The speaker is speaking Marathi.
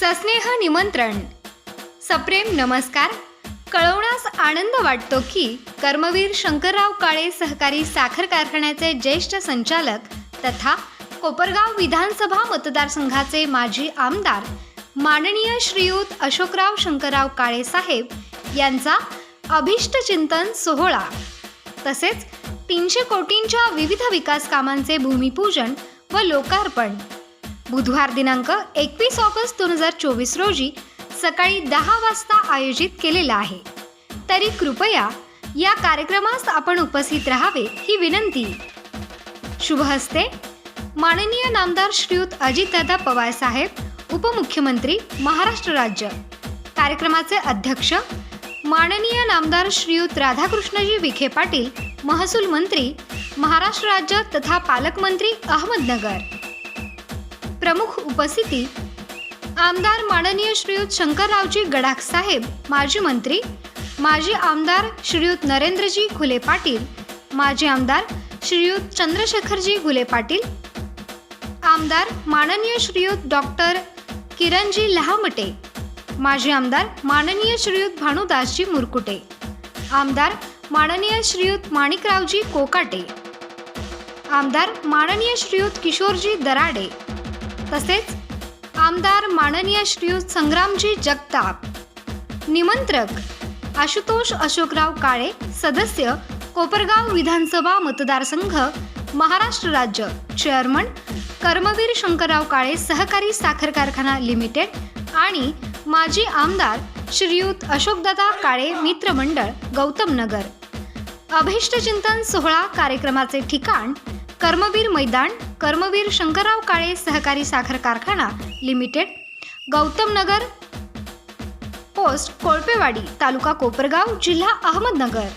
सस्नेह निमंत्रण. सप्रेम नमस्कार. कळवण्यास आनंद वाटतो की कर्मवीर शंकरराव काळे सहकारी साखर कारखान्याचे ज्येष्ठ संचालक तथा कोपरगाव विधानसभा मतदारसंघाचे माजी आमदार माननीय श्रीयुत अशोकराव शंकरराव काळे साहेब यांचा अभिष्टचिंतन सोहळा. तसेच तीनशे कोटींच्या विविध विकास कामांचे भूमिपूजन व लोकार्पण बुधवार दिनांक एकवीस ऑगस्ट दोन हजार चोवीस रोजी सकाळी दहा वाजता आयोजित केलेला आहे. तरी कृपया या कार्यक्रमास आपण उपस्थित राहावे ही विनंती. शुभ हस्ते माननीय नामदार श्रीयुत अजितदादा पवार साहेब उपमुख्यमंत्री महाराष्ट्र राज्य. कार्यक्रमाचे अध्यक्ष माननीय नामदार श्रीयुत राधाकृष्णजी विखे पाटील महसूल मंत्री महाराष्ट्र राज्य तथा पालकमंत्री अहमदनगर. प्रमुख उपस्थिती आमदार माननीय श्रीयुत शंकररावजी गडाख साहेब माजी मंत्री माजी आमदार श्रीयुत नरेंद्रजी घुले पाटील माजी आमदार श्रीयुत चंद्रशेखरजी घुले पाटील आमदार माननीय श्रीयुत डॉक्टर किरणजी लहामटे माजी आमदार माननीय श्रीयुत भानुदासजी मुरकुटे आमदार माननीय श्रीयुत माणिकरावजी कोकाटे आमदार माननीय श्रीयुत किशोरजी दराडे तसेच आमदार माननीय श्रीयुत संग्रामजी जगताप निमंत्रक आशुतोष अशोकराव काळे सदस्य कोपरगाव विधानसभा मतदारसंघ महाराष्ट्र राज्य चेअरमन कर्मवीर शंकरराव काळे सहकारी साखर कारखाना लिमिटेड आणि माजी आमदार श्रीयुत अशोकदादा काळे मित्रमंडळ गौतम नगर. अभिष्टचिंतन सोहळा कार्यक्रमाचे ठिकाण कर्मवीर मैदान कर्मवीर शंकरराव काळे सहकारी साखर कारखाना लिमिटेड गौतमनगर पोस्ट कोळपेवाडी तालुका कोपरगाव जिल्हा अहमदनगर.